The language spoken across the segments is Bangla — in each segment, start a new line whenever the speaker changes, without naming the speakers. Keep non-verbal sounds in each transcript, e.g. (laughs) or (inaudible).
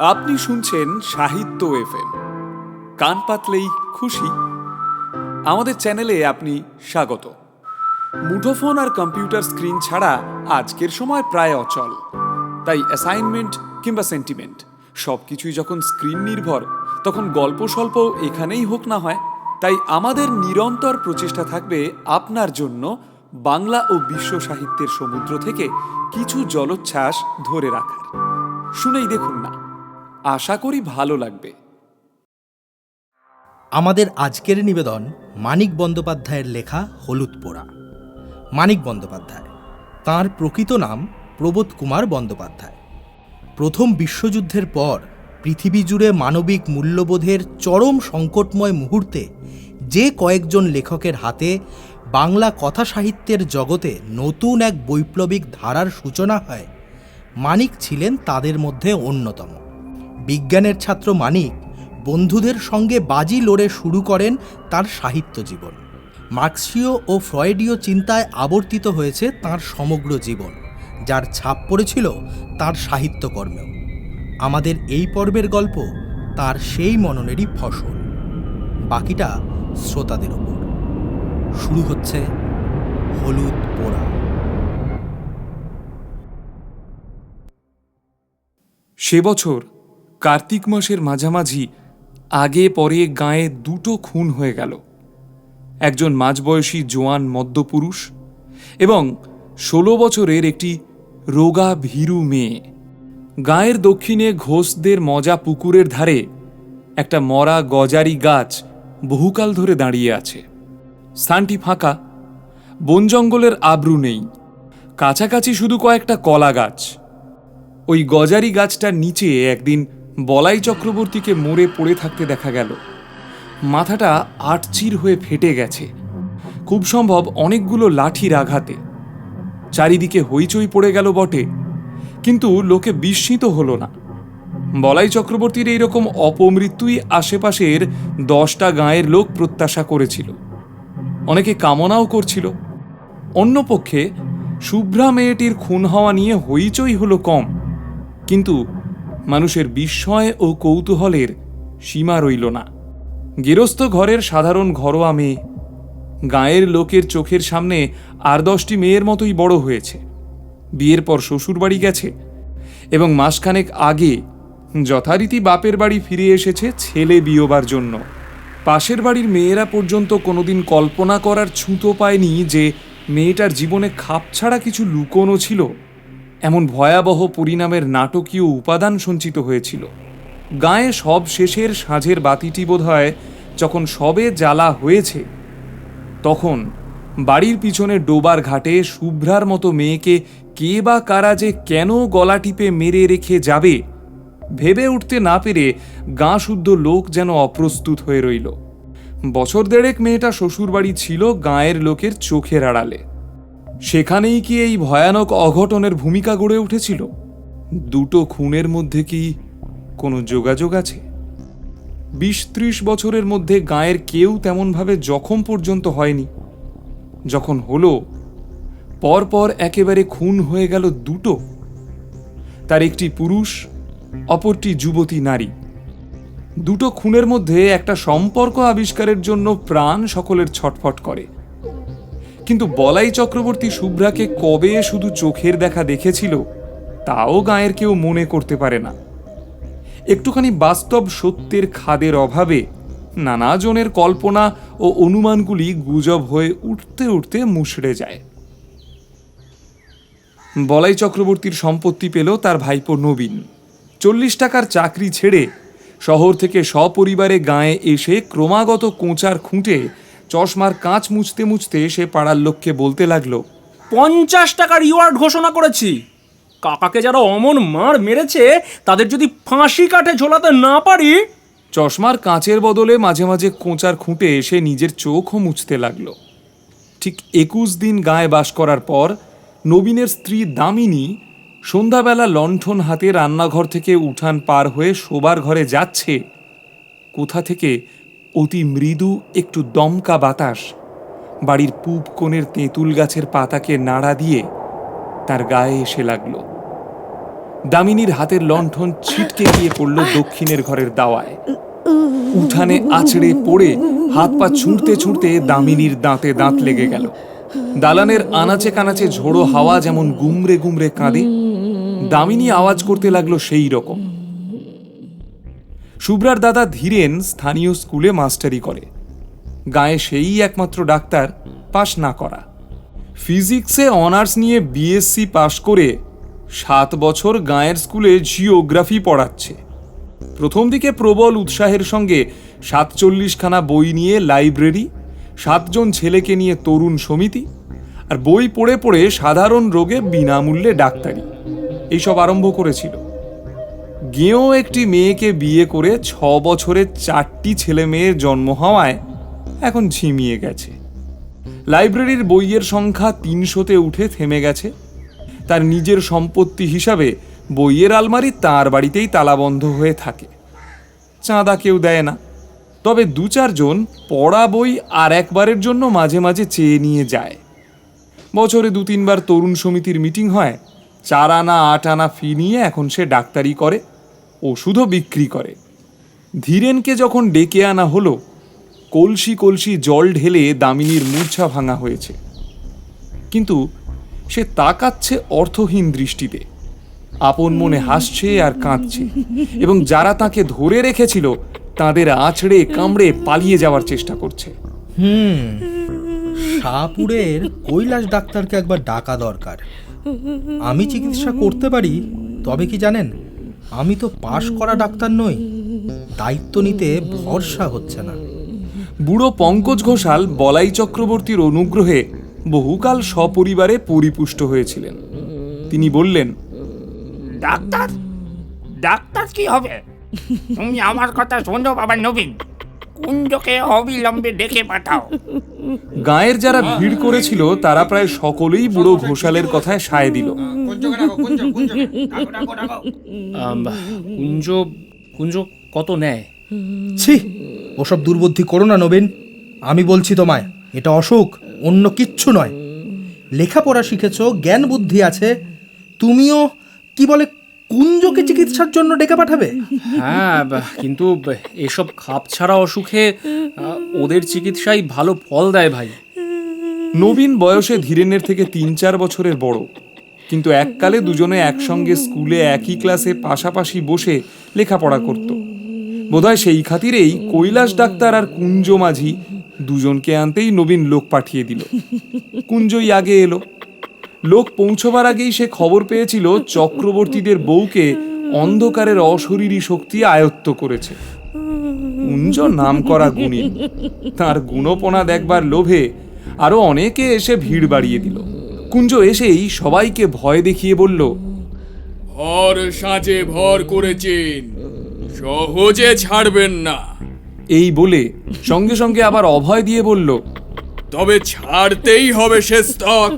আপনি শুনছেন সাহিত্য এফএম। কান পাতলেই খুশি। আমাদের চ্যানেলে আপনি স্বাগত। মুঠোফোন আর কম্পিউটার স্ক্রিন ছাড়া আজকের সময় প্রায় অচল। তাই অ্যাসাইনমেন্ট কিংবা সেন্টিমেন্ট সব কিছুই যখন স্ক্রিন নির্ভর, তখন গল্প স্বল্প এখানেই হোক না হয়। তাই আমাদের নিরন্তর প্রচেষ্টা থাকবে আপনার জন্য বাংলা ও বিশ্ব সাহিত্যের সমুদ্র থেকে কিছু জলোচ্ছ্বাস ধরে রাখার। শুনেই দেখুন না। আশা করি ভালো লাগবে।
আমাদের আজকের নিবেদন মানিক বন্দ্যোপাধ্যায়ের লেখা হলুদ পোড়া। মানিক বন্দ্যোপাধ্যায়, তার প্রকৃত নাম প্রবোধ কুমার বন্দ্যোপাধ্যায়। প্রথম বিশ্বযুদ্ধের পর পৃথিবী জুড়ে মানবিক মূল্যবোধের চরম সংকটময় মুহূর্তে যে কয়েকজন লেখকের হাতে বাংলা কথা সাহিত্যের জগতে নতুন এক বৈপ্লবিক ধারার সূচনা হয়, মানিক ছিলেন তাদের মধ্যে অন্যতম। বিজ্ঞানের ছাত্র মানিক বন্ধুদের সঙ্গে বাজি লড়ে শুরু করেন তার সাহিত্য জীবন। মার্ক্সীয় ও ফ্রয়েডীয় চিন্তায় আবর্তিত হয়েছে তার সমগ্র জীবন, যার ছাপ পড়েছিল তার সাহিত্যকর্মেও। আমাদের এই পর্বের গল্প তার সেই মননেরই ফসল। বাকিটা শ্রোতাদের ওপর শুরু হচ্ছে হলুদ পোড়া।
সে বছর কার্তিক মাসের মাঝামাঝি, আগে পরে গায়ে দুটো খুন হয়ে গেল। একজন মাঝবয়সী জোয়ান মদ্যপুরুষ এবং ষোলো বছরের একটি রোগা ভীরু মেয়ে। গায়ের দক্ষিণে ঘোষদের মজা পুকুরের ধারে একটা মরা গজারি গাছ বহুকাল ধরে দাঁড়িয়ে আছে। স্থানটি ফাঁকা, বন জঙ্গলের আব্রু নেই। কাছাকাছি শুধু কয়েকটা কলা গাছ। ওই গজারি গাছটার নিচে একদিন বলাই চক্রবর্তীকে মরে পড়ে থাকতে দেখা গেল। মাথাটা আটচির হয়ে ফেটে গেছে। খুব সম্ভব অনেকগুলো লাঠির আঘাতে। চারিদিকে হইচই পড়ে গেল বটে, কিন্তু লোকে বিস্মিত হলো না। বলাই চক্রবর্তীর এইরকম অপমৃত্যুই আশেপাশের দশটা গাঁয়ের লোক প্রত্যাশা করেছিল। অনেকে কামনাও করছিল। অন্যপক্ষে শুভ্রা মেয়েটির খুন হওয়া নিয়ে হইচই হলো কম, কিন্তু মানুষের বিস্ময় ও কৌতূহলের সীমা রইল না। গেরস্থ ঘরের সাধারণ ঘরোয়া মেয়ে, গায়ের লোকের চোখের সামনে আর দশটি মেয়ের মতোই বড় হয়েছে। বিয়ের পর শ্বশুরবাড়ি গেছে এবং মাসখানেক আগে যথারীতি বাপের বাড়ি ফিরে এসেছে ছেলে বিয়োবার জন্য। পাশের বাড়ির মেয়েরা পর্যন্ত কোনোদিন কল্পনা করার ছুঁতো পায়নি যে মেয়েটার জীবনে খাপ ছাড়া কিছু লুকোনো ছিল। এমন ভয়াবহ পরিণামের নাটকীয় উপাদান সঞ্চিত হয়েছিল। গায়ে সব শেষের সাঁঝের বাতিটি বোধ হয় যখন সবে জ্বালা হয়েছে, তখন বাড়ির পিছনে ডোবার ঘাটে শুভ্রার মতো মেয়েকে কে বা কারা যে কেন গলা টিপে মেরে রেখে যাবে, ভেবে উঠতে না পেরে গাঁ শুদ্ধ লোক যেন অপ্রস্তুত হয়ে রইল। বছর দেড়েক মেয়েটা শ্বশুরবাড়ি ছিল গাঁয়ের লোকের চোখের আড়ালে। সেখানেই কি এই ভয়ানক অঘটনের ভূমিকা গড়ে উঠেছিল? দুটো খুনের মধ্যে কি কোনো যোগাযোগ আছে? বিশ ত্রিশ বছরের মধ্যে গায়ের কেউ তেমনভাবে জখম পর্যন্ত হয়নি। যখন হলো, পরপর একেবারে খুন হয়ে গেল দুটো। তার একটি পুরুষ, অপরটি যুবতী নারী। দুটো খুনের মধ্যে একটা সম্পর্ক আবিষ্কারের জন্য প্রাণ সকলের ছটফট করে। কিন্তু বলাই চক্রবর্তী শুভ্রাকে কবে শুধু চোখের দেখা দেখেছিল, তাও গায়ের কেউ মনে করতে পারে না। একটুখানি বাস্তব সত্যের খাদের অভাবে নানা জনের কল্পনা ও অনুমানগুলি গুজব হয়ে উঠতে উঠতে মুষড়ে যায়। বলাই চক্রবর্তীর সম্পত্তি পেল তার ভাইপো নবীন। চল্লিশ টাকার চাকরি ছেড়ে শহর থেকে সপরিবারে গায়ে এসে ক্রমাগত কোঁচার খুঁটে চশমার কাঁচ মুছতে মুছতে সে পাড়ার লোককে বলতে লাগল,
পঞ্চাশ টাকার রিওয়ার্ড ঘোষণা করেছি। কাকাকে যারা অমন মার মেরেছে, তাদের যদি ফাঁসি কাঠে ঝোলাতে না পারি?
চশমার কাঁচের বদলে মাঝে মাঝে কোঁচার খুঁটে এসে নিজের চোখও মুছতে লাগল। ঠিক একুশ দিন গায়ে বাস করার পর, নবীনের স্ত্রী দামিনী সন্ধ্যাবেলা লণ্ঠন হাতে রান্নাঘর থেকে উঠান পার হয়ে শোবার ঘরে যাচ্ছে। কোথা থেকে অতি মৃদু একটু দমকা বাতাস বাড়ির পূব কোণের তেঁতুল গাছের পাতাকে নাড়া দিয়ে তার গায়ে এসে লাগল। দামিনীর হাতের লণ্ঠন ছিটকে গিয়ে পড়ল দক্ষিণের ঘরের দাওয়ায়। উঠানে আছড়ে পড়ে হাত পা ছুঁড়তে ছুঁড়তে দামিনীর দাঁতে দাঁত লেগে গেল। দালানের আনাচে কানাচে ঝোড়ো হাওয়া যেমন গুমরে গুমরে কাঁদে, দামিনী আওয়াজ করতে লাগল সেই রকম। শুভ্রার দাদা ধীরেন স্থানীয় স্কুলে মাস্টারি করে। গায়ে সেই একমাত্র ডাক্তার পাশ না করা। ফিজিক্সে অনার্স নিয়ে বিএসসি পাশ করে সাত বছর গায়ের স্কুলে জিওগ্রাফি পড়াচ্ছে। প্রথম দিকে প্রবল উৎসাহের সঙ্গে সাতচল্লিশখানা বই নিয়ে লাইব্রেরি, সাতজন ছেলেকে নিয়ে তরুণ সমিতি, আর বই পড়ে পড়ে সাধারণ রোগে বিনামূল্যে ডাক্তারি। এইসব আরম্ভ করেছিল। গেঁয়ো একটি মেয়েকে বিয়ে করে ছ বছরের চারটি ছেলে মেয়ের জন্ম হওয়ায় এখন ঝিমিয়ে গেছে। লাইব্রেরির বইয়ের সংখ্যা তিনশোতে উঠে থেমে গেছে। তার নিজের সম্পত্তি হিসাবে বইয়ের আলমারি তার বাড়িতেই তালাবন্ধ হয়ে থাকে। চাঁদা কেউ দেয় না। তবে দু চারজন পড়া বই আর একবারের জন্য মাঝে মাঝে চেয়ে নিয়ে যায়। বছরে দু তিনবার তরুণ সমিতির মিটিং হয়। চার আনা, আট আনা ফি নিয়ে এখন সে ডাক্তারি করে। ওষুধও বিক্রি করে। ধীরেনকে যখন ডেকে আনা হলো কলসি কলসি জল ঢেলে দামিনীর মূর্ছা ভাঙা হয়েছে। কিন্তু সে তাকাচ্ছে অর্থহীন দৃষ্টিতে। আপন মনে হাসছে আর কাঁদছে এবং যারা তাকে ধরে রেখেছিল তাদের আছড়ে কামড়ে পালিয়ে যাওয়ার চেষ্টা করছে।
হুম শাহপুরের কৈলাস ডাক্তারকে একবার ডাকা দরকার। আমি চিকিৎসা করতে পারি তবে কি জানেন? আমি তো পাশ করা ডাক্তার নই। দায়িত্ব নিতে ভরসা হচ্ছে না।
বুড়ো পঙ্কজ ঘোষাল বলাই চক্রবর্তীর অনুগ্রহে বহুকাল সপরিবারে পরিপুষ্ট হয়েছিলেন। তিনি বললেন,
ডাক্তার ডাক্তার কি হবে? তুমি আমার কথা শোনো বাবা নবীন। কুঞ্জকে অবিলম্বে ডেকে পাঠাও।
গায়ের যারা ভিড় করেছিল তারা প্রায় সকলেই বুড়ো ঘোষালের কথায় সায় দিল।
কুঞ্জ কুঞ্জ কত নেয়?
ছি ওসব দুর্বুদ্ধি করো না নবীন। আমি বলছি তোমায় এটা অসুখ অন্য কিচ্ছু নয়। লেখাপড়া শিখেছো জ্ঞান বুদ্ধি আছে। তুমিও কি বলে কুঞ্জকে চিকিৎসার জন্য ডেকে পাঠাবে?
হ্যাঁ কিন্তু এসব খাপ ছাড়া অসুখে ওদের চিকিৎসাই ভালো ফল দেয় ভাই।
নবীন বয়সে ধীরেনের থেকে তিন চার বছরের বড়। কিন্তু এককালে দুজনে একসঙ্গে স্কুলে একই ক্লাসে পাশাপাশি বসে লেখাপড়া করত। বোধহয় সেই খাতিরেই কৈলাস ডাক্তার আর কুঞ্জ মাঝি দুজনকে আনতেই নবীন লোক পাঠিয়ে দিল। কুঞ্জই আগে এলো। লোক পৌঁছবার আগেই সে খবর পেয়েছিল চক্রবর্তীদের বউকে অন্ধকারের অশরীরী শক্তি আয়ত্ত করেছে। কুঞ্জ নাম করা গুণী। তার গুণপনা দেখবার লোভে আরও অনেকে এসে ভিড় বাড়িয়ে দিল। কুঞ্জ এসেই সবাইকে ভয় দেখিয়ে বলল
ভর সাজে ভর করেছেন সহজে ছাড়বেন না।
এই বলে সঙ্গে সঙ্গে আবার অভয় দিয়ে বলল
তবে ছাড়তেই হবে সে স্তক।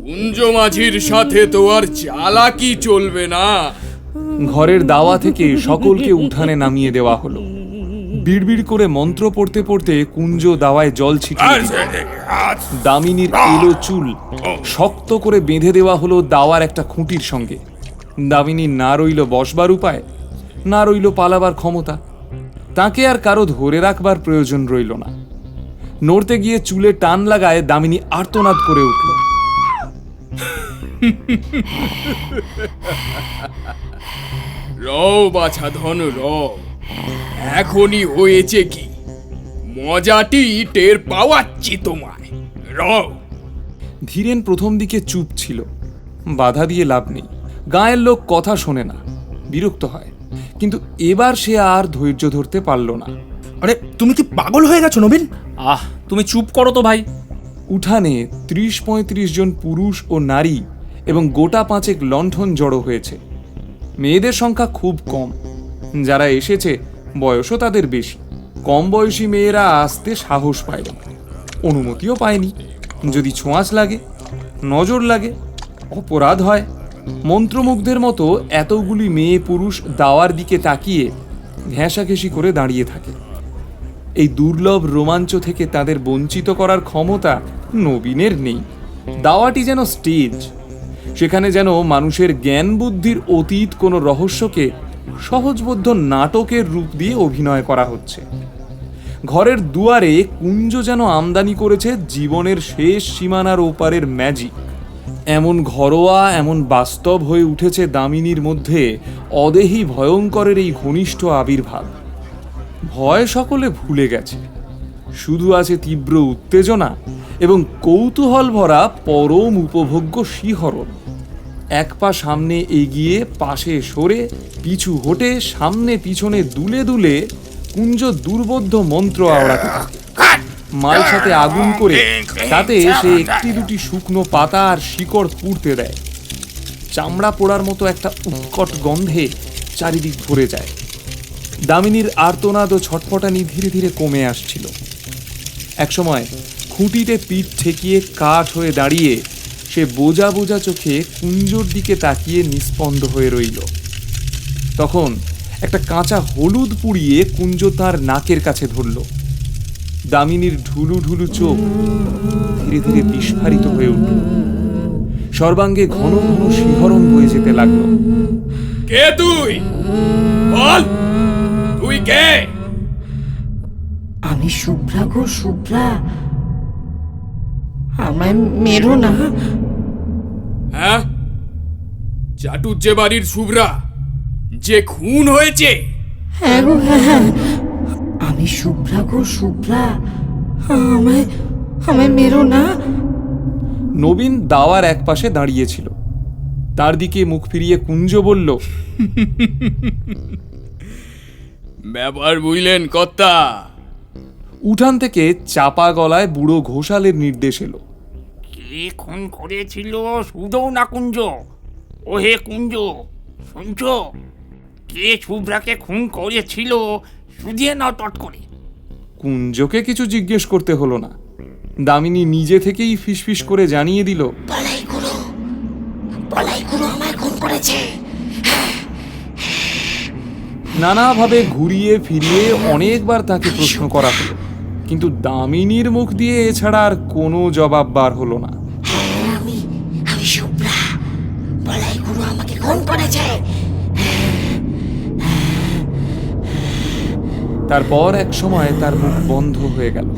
কুঞ্জ মাঝির সাথে তো আর চালাকি চলবে না।
ঘরের দাওয়া থেকে সকলকে উঠানে নামিয়ে দেওয়া হলো। বিড়বিড় করে মন্ত্র পড়তে পড়তে কুঞ্জ দাওয়ায় জল ছিটিয়ে দামিনীর এলো চুল। শক্ত করে বেঁধে দেওয়া হলো দাওয়ার একটা খুঁটির সঙ্গে। দামিনী না রইল বসবার উপায়, না রইল পালাবার ক্ষমতা। তাকে আর কারও ধরে রাখবার প্রয়োজন রইল না। নড়তে গিয়ে চুলে টান লাগায় দামিনী আর্তনাদ করে উঠল।
রও বাছা ধন র এখনই হয়েছে কি? মজাটি টের পাওয়াচ্ছি তোমায়। রও।
ধীরেন প্রথম দিকে চুপ ছিল। বাধা দিয়ে লাভ নেই। গায়ের লোক কথা শোনে না। বিরক্ত হয়। কিন্তু এবার সে আর ধৈর্য ধরতে পারল না।
আরে তুমি কি পাগল হয়ে গেছো নবীন?
আহ তুমি চুপ করো তো ভাই।
উঠানে ত্রিশ পঁয়ত্রিশ জন পুরুষ ও নারী এবং গোটা পাঁচেক লণ্ঠন জড়ো হয়েছে। মেয়েদের সংখ্যা খুব কম। যারা এসেছে, বয়সও তাদের বেশি। কম বয়সী মেয়েরা আসতে সাহস পায়নি। অনুমতিও পায়নি। যদি ছোঁয়াচ লাগে, নজর লাগে, অপরাধ হয়, মন্ত্রমুগ্ধের মতো এতগুলি মেয়ে পুরুষ দাওয়ার দিকে তাকিয়ে ঘেঁষাঘেঁষি করে দাঁড়িয়ে থাকে। এই দুর্লভ রোমাঞ্চ থেকে তাদের বঞ্চিত করার ক্ষমতা নবীনের নেই। দাওয়াটি যেন স্টেজ সেখানে যেন মানুষের জ্ঞান বুদ্ধির অতীত কোনো রহস্যকে সহজবোধ্য নাটকের রূপ দিয়ে অভিনয় করা হচ্ছে। ঘরের দুয়ারে কুঞ্জ যেন আমদানি করেছে জীবনের শেষ সীমানার ওপারের ম্যাজিক এমন ঘরোয়া, এমন বাস্তব হয়ে উঠেছে দামিনীর মধ্যে অদেহি ভয়ঙ্করের এই ঘনিষ্ঠ আবির্ভাব। ভয় সকলে ভুলে গেছে। শুধু আছে তীব্র উত্তেজনা এবং কৌতূহল ভরা পরম উপভোগ্য শিহরণ। এক পা সামনে এগিয়ে পাশে সরে পিছু হটে সামনে পিছনে দুলে দুলে কুঞ্জ দুর্বোধ্য মন্ত্র আওড়াতে মাল সাথে আগুন করে তাতে সে একটি দুটি শুকনো পাতা আর শিকড় পুড়তে দেয়। চামড়া পোড়ার মতো একটা উৎকট গন্ধে চারিদিক ভরে যায়। দামিনীর আর্তনাদ ও ছটফটানি ধীরে ধীরে কমে আসছিল। একসময় খুঁটিতে পিঠ ঠেকিয়ে কাঠ হয়ে দাঁড়িয়ে সে বোঝা বোঝা চোখে কুঞ্জর দিকে তাকিয়ে নিস্পন্দ হয়ে রইল। তখন একটা কাঁচা হলুদ পুড়িয়ে কুঞ্জ তার নাকের কাছে ধরল। দামিনীর ঢুলু ঢুলু চোখ ধীরে ধীরে বিস্ফারিত হয়ে উঠল। সর্বাঙ্গে ঘন ঘন শিহরণ বয়ে যেতে লাগল।
কে তুই? বল! তুই কে?
আমি শুভ্রা গো শুভ্রা। আমায় মেরো না।
হ্যাঁ? চাটুজ্জে বাড়ির শুভ্রা যে খুন হয়েছে।
হ্যাঁ গো হ্যাঁ হ্যাঁ। আমি শুভ্রা গো শুভ্রা। আমায় আমায় মেরো না।
নবীন দাওয়ার একপাশে দাঁড়িয়েছিল। তার দিকে মুখ ফিরিয়ে কুঞ্জ বলল (laughs)
ব্যাপার বুঝলেন কর্তা।
উঠান থেকে চাপা গলায় বুড়ো ঘোষালের নির্দেশ এলো।
কে খুন করেছিল শুধু না কুঞ্জ? ও হে কুঞ্জ শুনছ? কে শুভ্রাকে খুন করেছিল শুধিয়ে নাও টট করে।
কুঞ্জকে কিছু জিজ্ঞেস করতে হলো না। দামিনী নিজে থেকেই ফিসফিস করে জানিয়ে দিল
বলাই গুরু বলাই গুরু আমায় খুন করেছে।
নানাভাবে ঘুরিয়ে ফিরিয়ে অনেকবার তাকে প্রশ্ন করা হলো। কিন্তু দামিনীর মুখ দিয়ে এছাড়া আর কোনো জবাব বার হলো না।
আমি আমি শুভ্রা। বলাই গুরু আমাকে খুন করেছে।
তারপর এক সময় তার মুখ বন্ধ হয়ে গেল।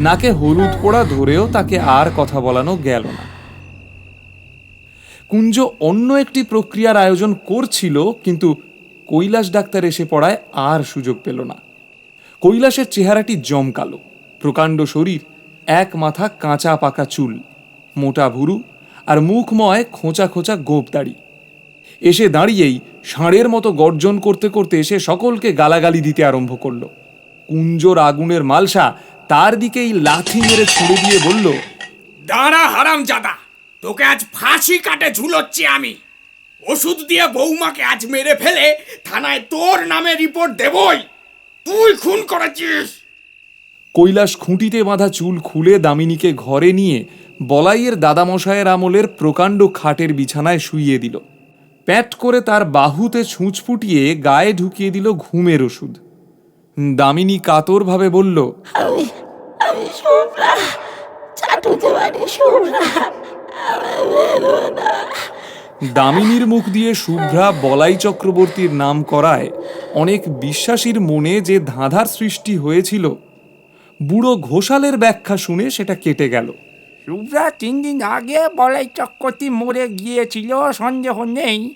নাকে হলুদ পোড়া ধরেও তাকে আর কথা বলানো গেল না। কুঞ্জ অন্য একটি প্রক্রিয়ার আয়োজন করছিল কিন্তু কৈলাস ডাক্তার এসে পড়ায় আর সুযোগ পেল না। কৈলাসের চেহারাটি জমকালো। প্রকাণ্ড শরীর, এক মাথা কাঁচা পাকা চুল, মোটা ভুরু আর মুখময় খোঁচা খোঁচা গোপ দাড়ি। এসে দাঁড়িয়েই ষাঁড়ের মতো গর্জন করতে করতে এসে সকলকে গালাগালি দিতে আরম্ভ করল। কুঞ্জর আগুনের মালসা তার দিকেই লাথি মেরে ছুড়ে দিয়ে বলল,
দাঁড়া হারাম জাদা তোকে আজ ফাঁসি কাটে ঝুলোচ্ছি আমি। ওষুধ দিয়ে বৌমাকে আজ মেরে ফেলে থানায় তোর নামে রিপোর্ট দেবই। তুই খুন করেছিস।
কৈলাস খুঁটিতে বাঁধা চুল খুলে দামিনীকে ঘরে নিয়ে বলাইয়ের দাদামশায়ের আমলের প্রকাণ্ড খাটের বিছানায় শুইয়ে দিল। প্যাট করে তার বাহুতে ছুঁচ ফুটিয়ে গায়ে ঢুকিয়ে দিল ঘুমের ওষুধ। দামিনী কাতরভাবে বলল
আমি আমি শুভ্রা চাটুতে বাড়ি শুভ্রা।
দামিনীর মুখ দিয়ে শুভ্রা বলাই চক্রবর্তীর নাম করায় অনেক বিশ্বাসীর মনে যে ধাঁধার সৃষ্টি হয়েছিল। বুড়ো ঘোষালের ব্যাখ্যা শুনে সেটা কেটে গেল।
শুভ্রা তিন দিন আগে বলাই চক্রবর্তী মরে গিয়েছিল, সন্দেহ নেই।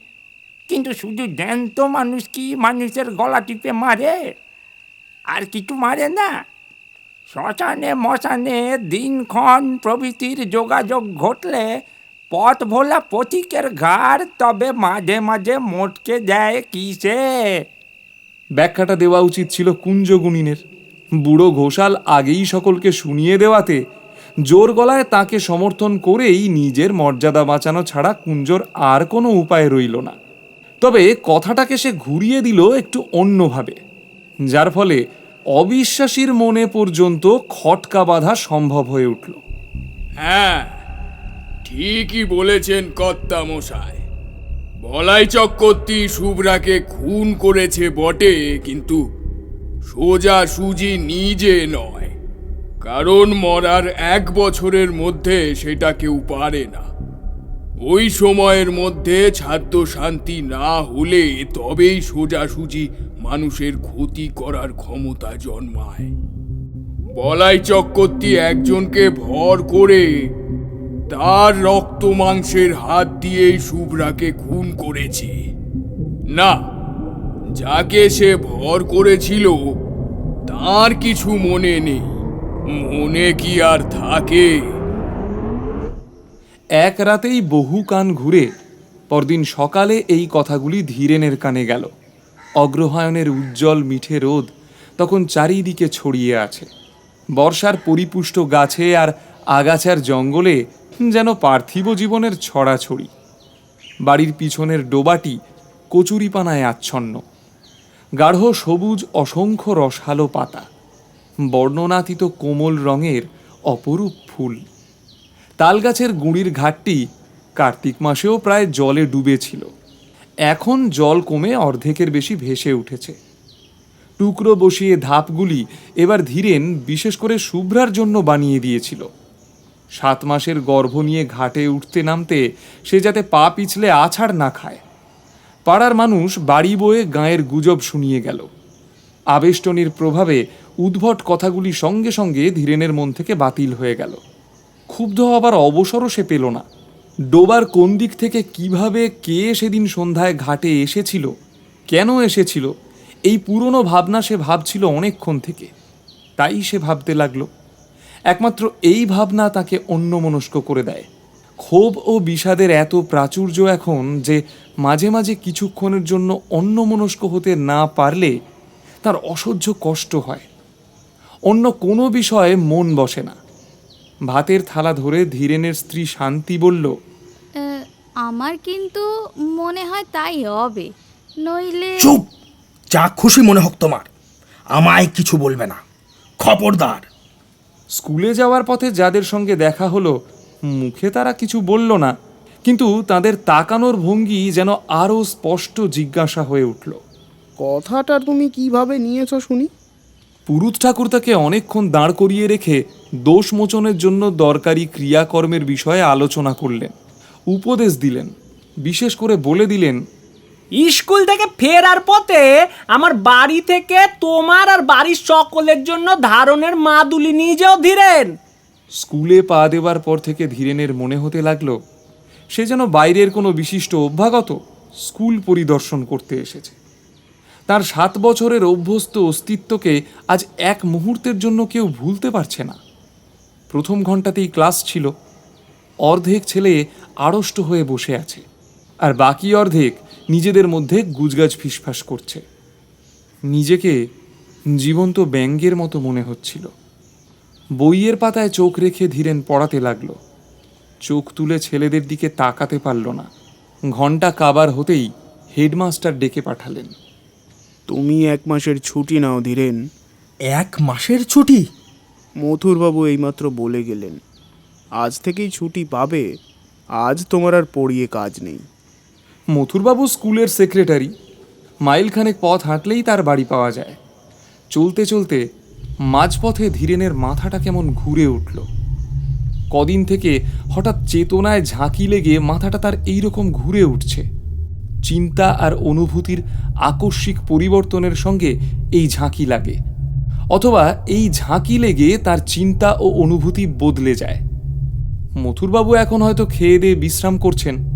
কিন্তু শুধু জ্যান্ত মানুষ কি মানুষের গলা টিপে মারে? আর কিছু মারে না। শ্মশানে মশানে দিনক্ষণ প্রভৃতির যোগাযোগ ঘটলে পথ ভোলা পথিকের ঘাড় তবে মাঝে মাঝে মোটকে দেয় কিসে?
ব্যাখ্যাটা দেওয়া উচিত ছিল কুঞ্জগুণিনের। বুড়ো ঘোষাল আগেই সকলকে শুনিয়ে দেওয়াতে জোর গলায় তাকে সমর্থন করেই নিজের মর্যাদা বাঁচানো ছাড়া কুঞ্জর আর কোনো উপায় রইল না। তবে কথাটাকে সে ঘুরিয়ে দিল একটু অন্যভাবে যার ফলে অবিশ্বাসীর মনে পর্যন্ত খটকা বাঁধা সম্ভব হয়ে উঠল।
হ্যাঁ ঠিকই বলেছেন কর্তা মশাই বলাই চক্রবর্তী শুভ্রাকে খুন করেছে বটে, কিন্তু সোজা সুজি নিজে নয়। কারণ মরার এক বছরের মধ্যে সেটা কেউ পারে না।
ওই সময়ের মধ্যে ছাদ্য শান্তি না হলে তবেই সোজাসুজি মানুষের ক্ষতি করার ক্ষমতা জন্মায়। বলাই চক্রবর্তী একজনকে ভর করে তার রক্ত মাংসের হাত দিয়েই শুভ্রাকে খুন করেছে। না, যাকে সে ভর করেছিল, তার কিছু মনে নেই। মনে কি আর থাকে?
এক রাতেই বহু কান ঘুরে পরদিন সকালে এই কথাগুলি ধীরেনের কানে গেল। অগ্রহায়ণের উজ্জ্বল মিঠে রোদ তখন চারিদিকে ছড়িয়ে আছে। বর্ষার পরিপুষ্ট গাছে আর আগাছার জঙ্গলে যেন পার্থিব জীবনের ছড়াছড়ি। বাড়ির পিছনের ডোবাটি কচুরিপানায় আচ্ছন্ন। গাঢ় সবুজ অসংখ্য রসালো পাতা, বর্ণনাতীত কোমল রঙের অপরূপ ফুল। তালগাছের গুঁড়ির ঘাটটি কার্তিক মাসেও প্রায় জলে ডুবেছিল। এখন জল কমে অর্ধেকের বেশি ভেসে উঠেছে। টুকরো বসিয়ে ধাপগুলি এবার ধীরেন বিশেষ করে শুভ্রার জন্য বানিয়ে দিয়েছিল। সাত মাসের গর্ভ নিয়ে ঘাটে উঠতে নামতে সে যাতে পা পিছলে আছাড় না খায়। পাড়ার মানুষ বাড়ি বয়ে গাঁয়ের গুজব শুনিয়ে গেল। আবেষ্টনীর প্রভাবে উদ্ভট কথাগুলি সঙ্গে সঙ্গে ধীরেনের মন থেকে বাতিল হয়ে গেল। ক্ষুব্ধ হবার অবসরও সে পেল না। ডোবার কোন দিক থেকে কীভাবে কে সেদিন সন্ধ্যায় ঘাটে এসেছিল, কেন এসেছিল, এই পুরনো ভাবনা সে ভাবছিল অনেকক্ষণ থেকে। তাই সে ভাবতে লাগল একমাত্র এই ভাবনা তাকে অন্যমনস্ক করে দেয়। ক্ষোভ ও বিষাদের এত প্রাচুর্য এখন যে মাঝে মাঝে কিছুক্ষণের জন্য অন্যমনস্ক হতে না পারলে তার অসহ্য কষ্ট হয়। অন্য কোনো বিষয়ে মন বসে না। ভাতের থালা ধরে ধীরেনের স্ত্রী শান্তি বলল
আমার কিন্তু মনে হয় তাই হবে। নইলে
চুপ! যা খুশি মনে হোক তোমার। আমায় কিছু বলবে না। খবরদার।
স্কুলে যাওয়ার পথে যাদের সঙ্গে দেখা হলো মুখে তারা কিছু বলল না কিন্তু তাদের তাকানোর ভঙ্গি যেন আরও স্পষ্ট জিজ্ঞাসা হয়ে উঠল।
কথাটা তুমি কীভাবে নিয়েছ শুনি?
পুরুত ঠাকুর তাকে অনেকক্ষণ দাঁড় করিয়ে রেখে দোষ মোচনের জন্য দরকারি ক্রিয়াকর্মের বিষয়ে আলোচনা করলেন উপদেশ দিলেন বিশেষ করে বলে দিলেন
স্কুল থেকে ফেরার পথে আমার বাড়ি থেকে তোমার আর বাড়ির সকলের জন্য ধারণের মাদুলি নিয়ে যাও ধীরেন।
স্কুলে পা দেবার পর থেকে ধীরেনের মনে হতে লাগল, সে যেন বাইরের কোনো বিশিষ্ট অভ্যাগত স্কুল পরিদর্শন করতে এসেছে। তার সাত বছরের অভ্যস্ত অস্তিত্বকে আজ এক মুহূর্তের জন্য কেউ ভুলতে পারছে না। প্রথম ঘন্টাতেই ক্লাস ছিল, অর্ধেক ছেলে আড়ষ্ট হয়ে বসে আছে, আর বাকি অর্ধেক নিজেদের মধ্যে গুজগাজ ফিসফাস করছে। নিজেকে জীবন্ত ব্যঙ্গের মতো মনে হচ্ছিল। বইয়ের পাতায় চোখ রেখে ধীরেন পড়াতে লাগল। চোখ তুলে ছেলেদের দিকে তাকাতে পারল না। ঘণ্টা কাবার হতেই হেডমাস্টার ডেকে পাঠালেন।
তুমি এক মাসের ছুটি নাও ধীরেন।
এক মাসের ছুটি?
মথুরবাবু এইমাত্র বলে গেলেন। আজ থেকেই ছুটি পাবে। আজ তোমার আর পড়িয়ে কাজ নেই।
মথুরবাবু স্কুলের সেক্রেটারি। মাইলখানেক পথ হাঁটলেই তার বাড়ি পাওয়া যায়। চলতে চলতে মাঝপথে ধীরেনের মাথাটা কেমন ঘুরে উঠল। কদিন থেকে হঠাৎ চেতনায় ঝাঁকি লেগে মাথাটা তার এইরকম ঘুরে উঠছে। চিন্তা আর অনুভূতির আকস্মিক পরিবর্তনের সঙ্গে এই ঝাঁকি লাগে। অথবা এই ঝাঁকি লেগে তার চিন্তা ও অনুভূতি বদলে যায়। মথুরবাবু এখন হয়তো খেয়ে দিয়ে বিশ্রাম করছেন।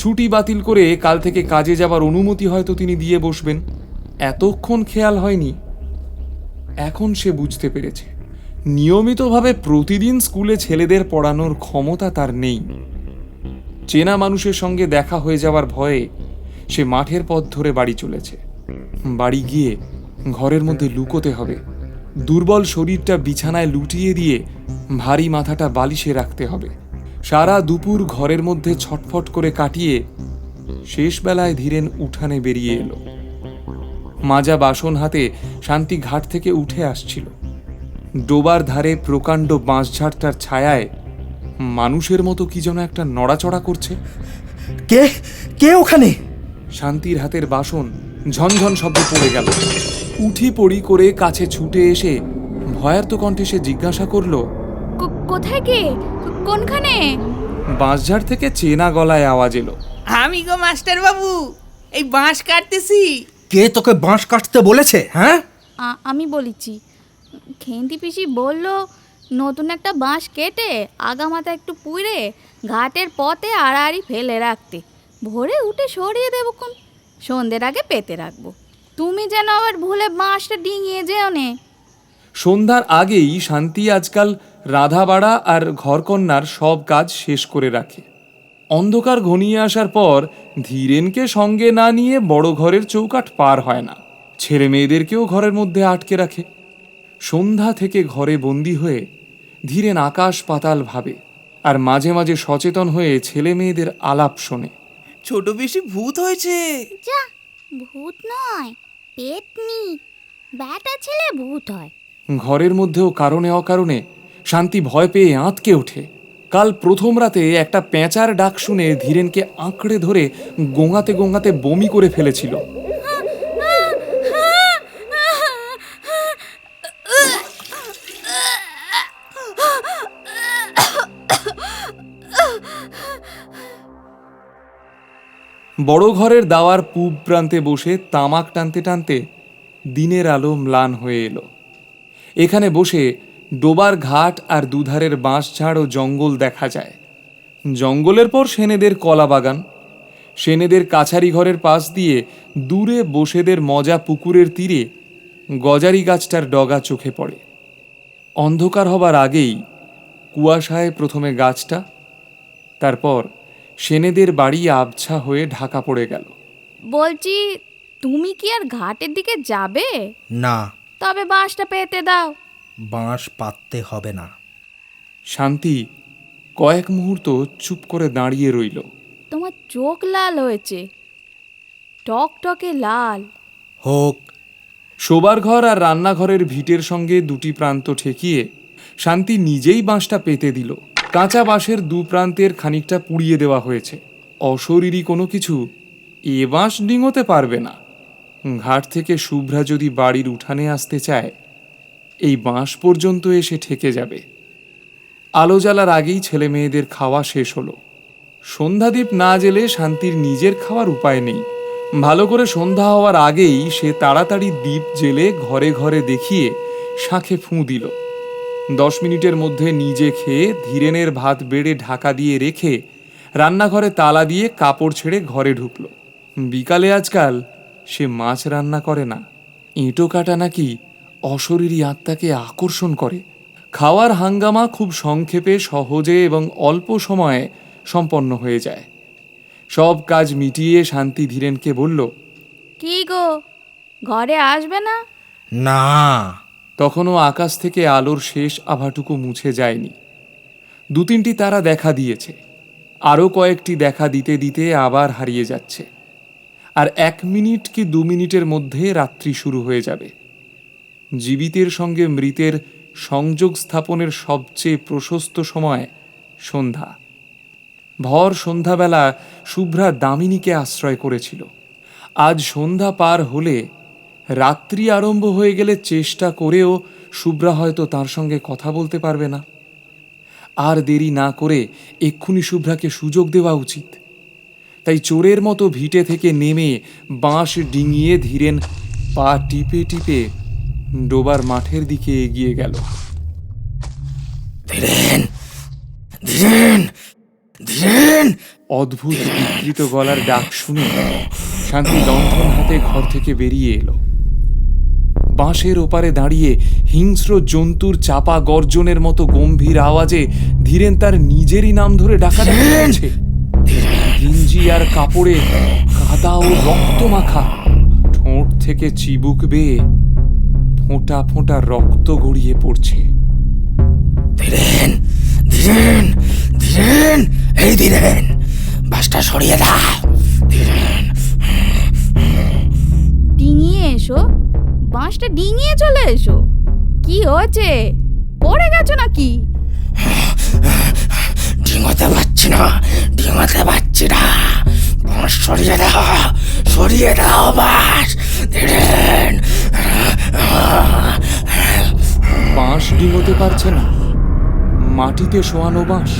ছুটি বাতিল করে কাল থেকে কাজে যাবার অনুমতি হয়তো তিনি দিয়ে বসবেন। এতক্ষণ খেয়াল হয়নি। এখন সে বুঝতে পেরেছে। নিয়মিতভাবে প্রতিদিন স্কুলে ছেলেদের পড়ানোর ক্ষমতা তার নেই। চেনা মানুষের সঙ্গে দেখা হয়ে যাওয়ার ভয়ে সে মাঠের পথ ধরে বাড়ি চলেছে। বাড়ি গিয়ে ঘরের মধ্যে লুকোতে হবে। দুর্বল শরীরটা বিছানায় লুটিয়ে দিয়ে ভারী মাথাটা বালিশে রাখতে হবে। সারা দুপুর ঘরের মধ্যে ছটফট করে কাটিয়ে শেষ বেলায় ধীরেন উঠানে বেরিয়ে এলো। মাজা বাসন হাতে শান্তি ঘাট থেকে উঠে আসছিল। ডোবার ধারে প্রকাণ্ড বাঁশঝাড়টার ছায়ায় মানুষের মতো কি যেন একটা নড়াচড়া করছে।
কে? কে ওখানে?
শান্তির হাতের বাসন ঝনঝন শব্দ পড়ে গেল। উঠি পড়ি করে কাছে ছুটে এসে ভয়ার্ত কণ্ঠে সে জিজ্ঞাসা করল
কোথায় কো- কোনখানে?
বাঁশঝাড় থেকে চেনা গলায় আওয়াজ এলো।
আমি গো মাস্টার বাবু এই বাঁশ কাটতেছি।
কে তোকে বাঁশ কাটতে বলেছে হ্যাঁ?
আমি বলেছি খেন্তি পিসি বলল নতুন একটা বাঁশ কেটে আগামাথা একটু পুড়ে ঘাটের পথে আড়াআড়ি ফেলে রাখতে। ভোরে উঠে সরিয়ে দেবো কোন সন্ধ্যের আগে পেতে রাখব। তুমি যেন আবার ভুলে বাঁশটা ডিঙিয়ে যেও নে।
সন্ধ্যার আগেই শান্তি আজকাল রাধাবাড়া আর ঘরকন্যার সব কাজ শেষ করে রাখে। অন্ধকার ঘনিয়ে আসার পর ধীরেনকে সঙ্গে না নিয়ে বড় ঘরের চৌকাঠ পার হয় না। ছেলে মেয়েদেরকেও ঘরের মধ্যে আটকে রাখে। সন্ধ্যা থেকে ঘরে বন্দি হয়ে ধীরেন আকাশ পাতাল ভাবে আর মাঝে মাঝে সচেতন হয়ে ছেলে মেয়েদের আলাপ শোনে।
ছোট বেশি ভূত হয়েছে।
যা ভূত নয় পেতনি। ব্যাটা ছেলে ভূত হয়।
ঘরের মধ্যেও কারণে অকারণে শান্তি ভয় পেয়ে আঁতকে ওঠে। কাল প্রথম রাতে একটা পেঁচার ডাক শুনে ধীরেনকে আঁকড়ে ধরে গোঙাতে গোঙাতে বমি করে ফেলেছিল। বড় ঘরের দাওয়ার পূব প্রান্তে বসে তামাক টানতে টানতে দিনের আলো ম্লান হয়ে এলো। এখানে বসে ডোবার ঘাট আর দুধারের বাঁশঝাড় ও জঙ্গল দেখা যায়। জঙ্গলের পর সেনেদের কলা বাগান। সেনেদের কাছারি ঘরের পাশ দিয়ে দূরে বসেদের মজা পুকুরের তীরে গজারি গাছটার ডগা চোখে পড়ে। অন্ধকার হবার আগেই কুয়াশায় প্রথমে গাছটা তারপর সেনেদের বাড়ি আবছা হয়ে ঢাকা পড়ে গেল।
বলছি তুমি কি আর ঘাটের দিকে যাবে?
না।
তবে বাঁশটা পেতে দাও।
বাঁশ পাততে হবে না।
শান্তি কয়েক মুহূর্ত চুপ করে দাঁড়িয়ে রইল।
তোমার চোখ লাল হয়েছে। টক টকে লাল।
হোক।
শোবার ঘর আর রান্নাঘরের ভিটের সঙ্গে দুটি প্রান্ত ঠেকিয়ে শান্তি নিজেই বাঁশটা পেতে দিল। কাঁচা বাঁশের দু প্রান্তের খানিকটা পুড়িয়ে দেওয়া হয়েছে। অশরীরী কোনো কিছু এ বাঁশ ডিঙোতে পারবে না। ঘাট থেকে শুভ্রা যদি বাড়ির উঠানে আসতে চায় এই বাঁশ পর্যন্ত এসে ঠেকে যাবে। আলো জ্বালার আগেই ছেলে মেয়েদের খাওয়া শেষ হলো। সন্ধ্যাদীপ না জেলে শান্তির নিজের খাওয়ার উপায় নেই। ভালো করে সন্ধ্যা হওয়ার আগেই সে তাড়াতাড়ি দ্বীপ জেলে ঘরে ঘরে দেখিয়ে শাঁখে ফুঁ দিল। দশ মিনিটের মধ্যে নিজে খেয়ে ধীরেনের ভাত বেড়ে ঢাকা দিয়ে রেখে রান্নাঘরে তালা দিয়ে কাপড় ছেড়ে ঘরে ঢুকলো। বিকালে আজকাল সে মাছ রান্না করে না। এঁটো কাটা নাকি অশরীরী আত্মাকে আকর্ষণ করে। খাওয়ার হাঙ্গামা খুব সংক্ষেপে সহজে এবং অল্প সময়ে সম্পন্ন হয়ে যায়। সব কাজ মিটিয়ে শান্তি ধীরেনকে বলল
কি গো ঘরে আসবে না?
না।
তখনও আকাশ থেকে আলোর শেষ আভাটুকু মুছে যায়নি। দু তিনটি তারা দেখা দিয়েছে। আরও কয়েকটি দেখা দিতে দিতে আবার হারিয়ে যাচ্ছে। আর এক মিনিট কি দু মিনিটের মধ্যে রাত্রি শুরু হয়ে যাবে। জীবিতের সঙ্গে মৃতের সংযোগ স্থাপনের সবচেয়ে প্রশস্ত সময় সন্ধ্যা। ভর সন্ধ্যাবেলা শুভ্রা দামিনীকে আশ্রয় করেছিল। আজ সন্ধ্যা পার হলে রাত্রি আরম্ভ হয়ে গেলে চেষ্টা করেও শুভ্রা হয়তো তার সঙ্গে কথা বলতে পারবে না। আর দেরি না করে এক্ষুনি শুভ্রাকে সুযোগ দেওয়া উচিত। তাই চোরের মতো ভিটে থেকে নেমে বাঁশ ডিঙিয়ে ধীরেন, পা টিপে টিপে ডোবার মাঠের দিকে এগিয়ে গেল।
ধীরেন ধীরেন ধীরেন।
অদ্ভুত বিকৃত গলার ডাক শুনে শান্তি লণ্ঠন হাতে ঘর থেকে বেরিয়ে এলো। বাঁশের ওপারে দাঁড়িয়ে হিংস্র জন্তুর চাপা গর্জনের মতো গম্ভীর আওয়াজে ধীরেন তার নিজেরই নাম ধরে ডাকা যাচ্ছে। গিঞ্জি আর কাপড়ে কাদা ও রক্ত মাখা ঠোঁট থেকে চিবুক বেয়ে ফোঁটা ফোঁটা রক্ত গড়িয়ে পড়ছে।
ধীরেন
ধীরেন ধীরেন এই ধীরেন বাসটা সরিয়ে দাও। ধীরেন
ডিঙিয়ে এসো বাঁশটা ডিঙিয়ে চলে এসো। কি হয়েছে? পড়ে গেছো নাকি?
ডিঙোতে পারছি না ডিঙোতে পারছি না। বাঁশ সরিয়ে দাও সরিয়ে দাও বাস ধীরেন
বাঁশ ডিঙোতে পারছে না। মাটিতে শোয়ানো বাঁশ।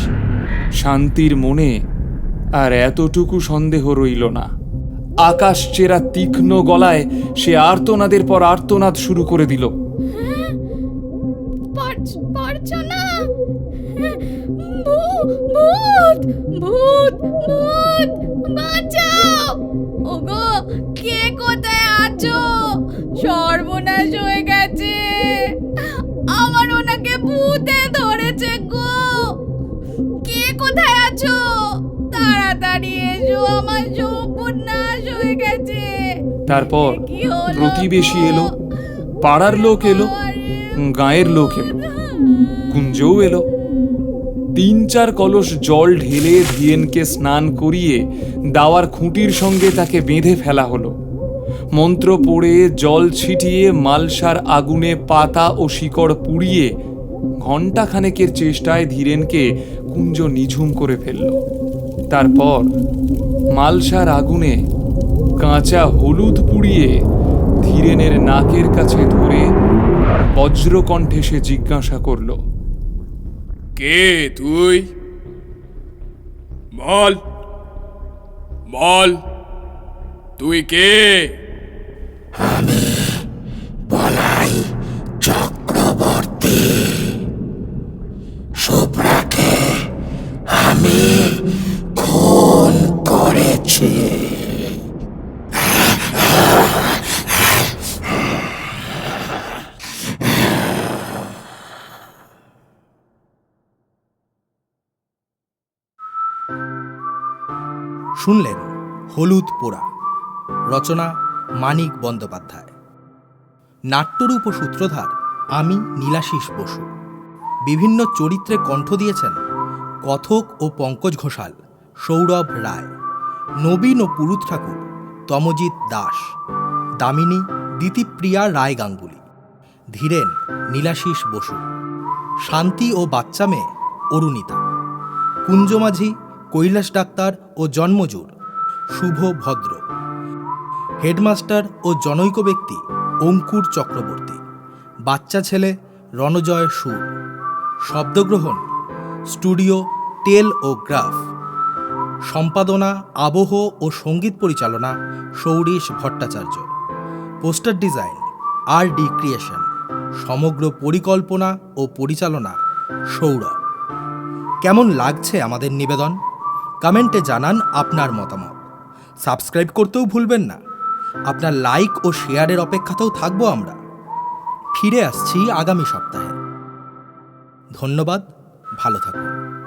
শান্তির মনে আর এতটুকু সন্দেহ রইল না। আকাশ চেরা তীক্ষ্ণ গলায় সে আর্তনাদের পর আর্তনাদ শুরু করে দিল।
বাঁচাও। ওগো, কে কোথায় আছো? সর্বনাশ হয়ে গেছে। আমার ওনাকে ভূতে ধরেছে গো। কে কোথায় আছো? তাড়াতাড়ি এসো আমার সর্বনাশ হয়ে গেছে।
তারপর
কি হলো
প্রতিবেশী এলো পাড়ার লোক এলো গায়ের লোক এলো কুঞ্জও এলো। তিন চার কলস জল ঢেলে ধিয়েনকে স্নান করিয়ে দাওয়ার খুঁটির সঙ্গে তাকে বেঁধে ফেলা হলো। মন্ত্র পড়ে জল ছিটিয়ে মালসার আগুনে পাতা ও শিকড় পুড়িয়ে ঘণ্টাখানেকের চেষ্টায় ধীরেনকে কুঞ্জ নিঝুম করে ফেলল। তারপর মালসার আগুনে কাঁচা হলুদ পুড়িয়ে ধীরেনের নাকের কাছে ধরে বজ্রকণ্ঠে সে জিজ্ঞাসা করল,
কে তুই? বল বল, তুই কে?
হলুদ পোড়া। রচনা মানিক বন্দ্যোপাধ্যায়। নাট্যরূপ ও সূত্রধার আমি নীলাশিস বসু। বিভিন্ন চরিত্রে কণ্ঠ দিয়েছেন কথক ও পঙ্কজ ঘোষাল, সৌরভ রায়, নবীন ও পুরুত ঠাকুর, তমজিৎ দাস, দামিনী দিতিপ্রিয়া রায় গাঙ্গুলি, ধীরেন নীলাশিস বসু, শান্তি ও বাচ্চা মেয়ে অরুণিতা, কুঞ্জমাঝি, কৈলাস ডাক্তার ও জন্মজুর শুভ ভদ্র। হেডমাস্টার ও জনৈক ব্যক্তি অঙ্কুর চক্রবর্তী। বাচ্চা ছেলে রণজয় সুর। শব্দগ্রহণ স্টুডিও টেল ও গ্রাফ। সম্পাদনা, আবহ ও সংগীত পরিচালনা Sourish Bhattacharya. Poster design R D creation. সমগ্র পরিকল্পনা ও পরিচালনা সৌরভ। কেমন লাগছে আমাদের নিবেদন? কমেন্টে জানান আপনার মতামত। সাবস্ক্রাইব করতেও ভুলবেন না। আপনার লাইক ও শেয়ারের অপেক্ষাতেও থাকব আমরা। ফিরে আসছি আগামী সপ্তাহে। ধন্যবাদ, ভালো থাকুন।